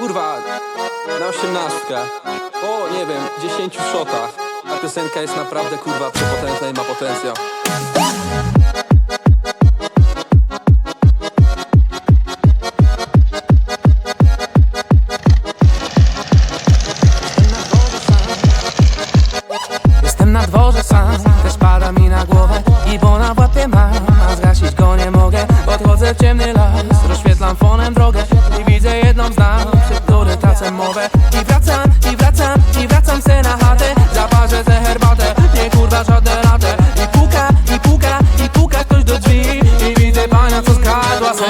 kurwa, na osiemnastkę. O, nie wiem, dziesięciu shotach. Ta piosenka jest naprawdę, kurwa, przepotężna i ma potencjał. Jestem na dworze sam, też pada mi na głowę I bo na łapie mam, a zgasić go nie mogę Podchodzę w ciemny las, rozświetlam fonem drogę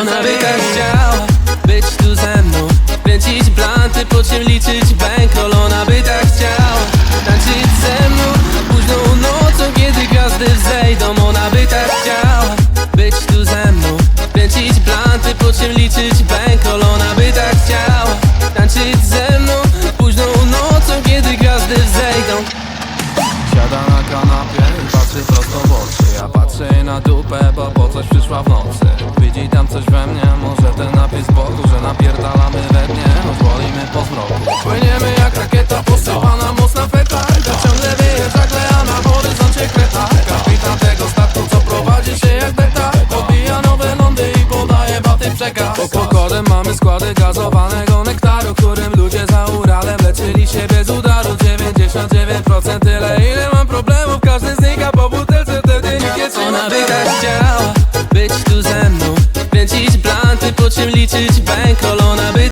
Ona by tak chciała być tu ze mną. Kręcić blanty, po czym liczyć bankroll. Ona by tak chciała tańczyć ze mną. Późną nocą, kiedy gwiazdy wzejdą Ona by tak chciała być tu ze mną. Kręcić blanty, po czym liczyć bankroll. Ona by tak chciała tańczyć ze mną. Późną nocą, kiedy gwiazdy wzejdą. Siada na kanapie i patrzy prosto w oczy. Ja patrzę na dupę, bo po coś przyszła w nocy Widzi tam coś we mnie, może ten napis boku Że napierdalamy we dnie, pozwolimy po zmroku Płyniemy jak rakieta, posypana mocna feta. To ciągle wieje żagle, a na horyzoncie kreta. Kapitan tego statku, co prowadzi się jak beta. Podbija nowe lądy i podaje baty przekaz. Pod pokładem mamy składy gazowanego nektaru Którym ludzie za Uralem leczyli się bez udaru. 99% tyle ile mam czym liczyć? Bankroll Ona by